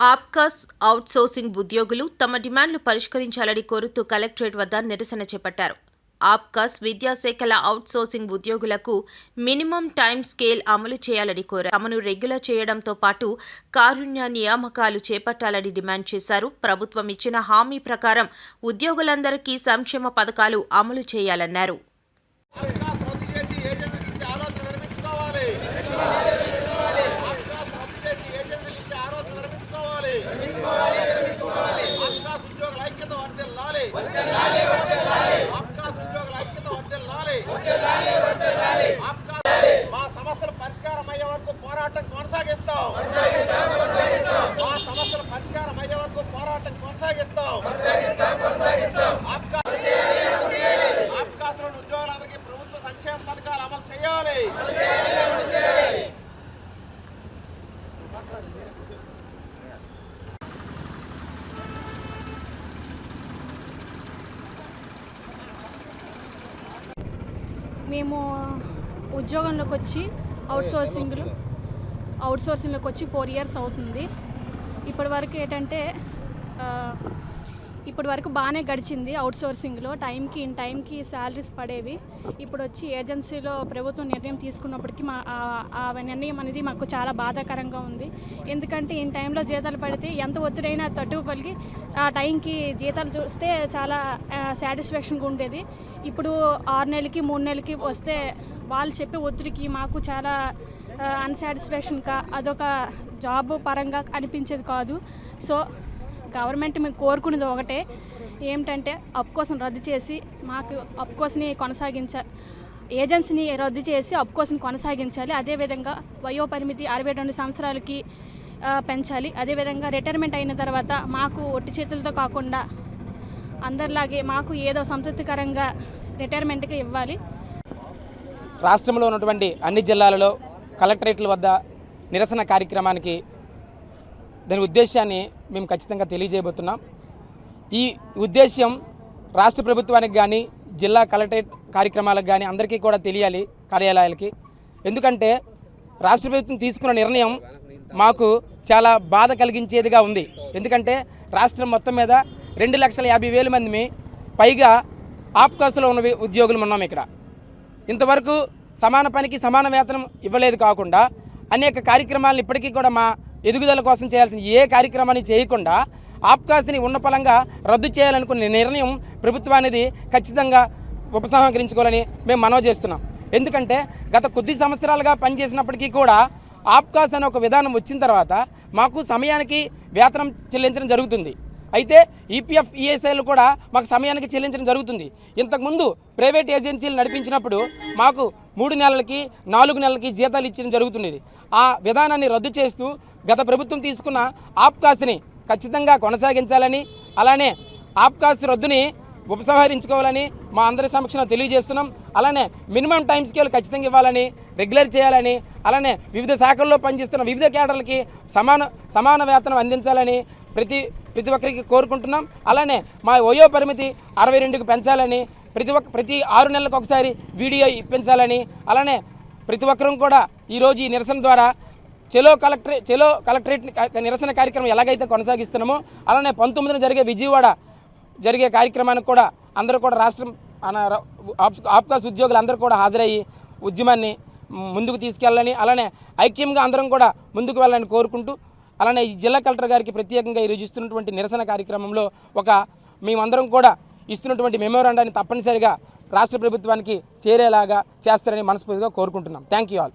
APCOS outsourcing ఉద్యోగులు తమ డిమాండ్లు పరిష్కరించాలని కోరుతూ కలెక్టరేట్ వద్ద నిరసన చేపట్టారు. ఆప్కాస్ విద్యాశాఖల అవుట్సోర్సింగ్ ఉద్యోగులకు మినిమం టైం స్కేల్ అమలు చేయాలని కోరారు. తమను రెగ్యులర్ చేయడంతో పాటు కారుణ్య నియామకాలు చేపట్టాలని డిమాండ్ చేశారు. ప్రభుత్వం ఇచ్చిన హామీ ప్రకారం ఉద్యోగులందరికీ సంక్షేమ పథకాలు అమలు చేయాలన్నారు ఆప్కాస్ రద్దు చేసి ఏజెన్సీకి ఇచ్చే ఆలోచన విరమించుకోవాలి ఆప్కాస్ రద్దు చేసి ఏజెన్సీకి ఇచ్చే ఆలోచన విరమించుకోవాలి ఆప్కాస్ ఉద్యోగుల ఐక్యత వర్ధిల్లాలి ఆప్కాస్ ఉద్యోగుల ఐక్యత వర్ధిల్లాలి ఆప్కాస్ మా సమస్యల పరిష్కారం అయ్యే వరకు పోరాటం కొనసాగిస్తాం మా సమస్యల పరిష్కారం అయ్యే వరకు పోరాటం కొనసాగిస్తాం ఆప్కాస్ ఆప్కాసులను ఉద్యోగులందరికీ ప్రభుత్వ సంక్షేమ పథకాలు అమలు చేయాలి. మేము ఉద్యోగంలోకి వచ్చి అవుట్ అవుట్సోర్సింగ్లోకి అవుట్ సోర్సింగ్లోకి వచ్చి ఫోర్ ఇయర్స్ అవుతుంది. ఇప్పటివరకు ఏంటంటే ఇప్పటి వరకు బాగానే గడిచింది అవుట్ సోర్సింగ్లో టైంకి ఇన్ టైంకి శాలరీస్ పడేవి. ఇప్పుడు వచ్చి ఏజెన్సీలో ప్రభుత్వం నిర్ణయం తీసుకున్నప్పటికీ మా ఆ- ఆ నిర్ణయం అనేది మాకు చాలా బాధాకరంగా ఉంది. ఎందుకంటే ఇన్ టైంలో జీతాలు పడితే ఎంత ఒత్తిడైనా తట్టుకోగలిగి ఆ టైంకి జీతాలు చూస్తే చాలా సాటిస్ఫాక్షన్గా ఉండేది. ఇప్పుడు ఆరు నెలలకి మూడు నెలలకి వస్తే వాళ్ళు చెప్పే ఒత్తిడికి మాకు చాలా అన్సాటిస్ఫాక్షన్గా అదొక జాబ్ పరంగా అనిపించేది కాదు. సో గవర్నమెంట్ మేము కోరుకునేది ఒకటే ఏమిటంటే అప్ కోసం రద్దు చేసి మాకు అప్ కోస్ని కొనసాగించ ఏజెన్సీని రద్దు చేసి అప్ కోసం కొనసాగించాలి. అదేవిధంగా వయో పరిమితి అరవై రెండు సంవత్సరాలకి పెంచాలి. అదేవిధంగా రిటైర్మెంట్ అయిన తర్వాత మాకు ఒట్టి చేతులతో కాకుండా అందరిలాగే మాకు ఏదో సంతృప్తికరంగా రిటైర్మెంట్కి ఇవ్వాలి. రాష్ట్రంలో ఉన్నటువంటి అన్ని జిల్లాలలో కలెక్టరేట్ల వద్ద నిరసన కార్యక్రమానికి దాని ఉద్దేశాన్ని మేము ఖచ్చితంగా తెలియజేయబోతున్నాం. ఈ ఉద్దేశ్యం రాష్ట్ర ప్రభుత్వానికి కానీ జిల్లా కలెక్టరేట్ కార్యక్రమాలకు కానీ అందరికీ కూడా తెలియాలి కార్యాలయాలకి. ఎందుకంటే రాష్ట్ర ప్రభుత్వం తీసుకున్న నిర్ణయం మాకు చాలా బాధ కలిగించేదిగా ఉంది. ఎందుకంటే రాష్ట్రం మొత్తం మీద రెండు లక్షల యాభై వేల మంది పైగా ఆప్కాసులో ఉన్న ఉద్యోగులు ఉన్నాం ఇక్కడ. ఇంతవరకు సమాన పనికి సమాన వేతనం ఇవ్వలేదు కాకుండా అనేక కార్యక్రమాలను ఇప్పటికీ కూడా మా ఎదుగుదల కోసం చేయాల్సిన ఏ కార్యక్రమాన్ని చేయకుండా ఆప్కాస్ని ఉన్నపలంగా రద్దు చేయాలనుకున్న నిర్ణయం ప్రభుత్వానికి ఖచ్చితంగా ఉపసంహరించుకోవాలని మేము మనవి చేస్తున్నాం. ఎందుకంటే గత కొద్ది సంవత్సరాలుగా పనిచేసినప్పటికీ కూడా ఆప్కాస్ అనే ఒక విధానం వచ్చిన తర్వాత మాకు సమయానికి వేతనం చెల్లించడం జరుగుతుంది. అయితే ఈపీఎఫ్ ఈఎస్ఐలు కూడా మాకు సమయానికి చెల్లించడం జరుగుతుంది. ఇంతకుముందు ప్రైవేట్ ఏజెన్సీలు నడిపించినప్పుడు మాకు మూడు నెలలకి నాలుగు నెలలకి జీతాలు ఇచ్చడం జరుగుతున్నది. ఆ విధానాన్ని రద్దు చేస్తూ గత ప్రభుత్వం తీసుకున్న ఆప్కాస్ని ఖచ్చితంగా కొనసాగించాలని అలానే ఆప్కాస్ రద్దుని ఉపసంహరించుకోవాలని మా అందరి సమక్షంలో తెలియజేస్తున్నాం. అలానే మినిమం టైం స్కేల్ ఖచ్చితంగా ఇవ్వాలని రెగ్యులర్ చేయాలని అలానే వివిధ శాఖల్లో పనిచేస్తున్న వివిధ కేడర్లకి సమాన సమాన వేతనం అందించాలని ప్రతి ప్రతి ఒక్కరికి కోరుకుంటున్నాం. అలానే మా వయో పరిమితి అరవై రెండుకి పెంచాలని ప్రతి ఒక్క ప్రతి ఆరు నెలలకు ఒకసారి వీడియో ఇప్పించాలని అలానే ప్రతి ఒక్కరూ కూడా ఈరోజు ఈ నిరసన ద్వారా చెలో కలెక్టరేట్ చెలో కలెక్టరేట్ నిరసన కార్యక్రమం ఎలాగైతే కొనసాగిస్తున్నామో అలానే పంతొమ్మిదిన జరిగే విజయవాడ జరిగే కార్యక్రమానికి కూడా అందరూ కూడా రాష్ట్రం మన ఆప్- ఆప్కాస్ ఉద్యోగులు అందరూ కూడా హాజరయ్యి ఉద్యమాన్ని ముందుకు తీసుకెళ్ళాలని అలానే ఐక్యంగా అందరం కూడా ముందుకు వెళ్ళాలని కోరుకుంటూ అలానే ఈ జిల్లా కలెక్టర్ గారికి ప్రత్యేకంగా ఈరోజు ఇస్తున్నటువంటి నిరసన కార్యక్రమంలో ఒక మేమందరం కూడా ఇస్తున్నటువంటి మెమోరాండాన్ని తప్పనిసరిగా రాష్ట్ర ప్రభుత్వానికి చేరేలాగా చేస్తారని మనస్ఫూర్తిగా కోరుకుంటున్నాం. Thank you all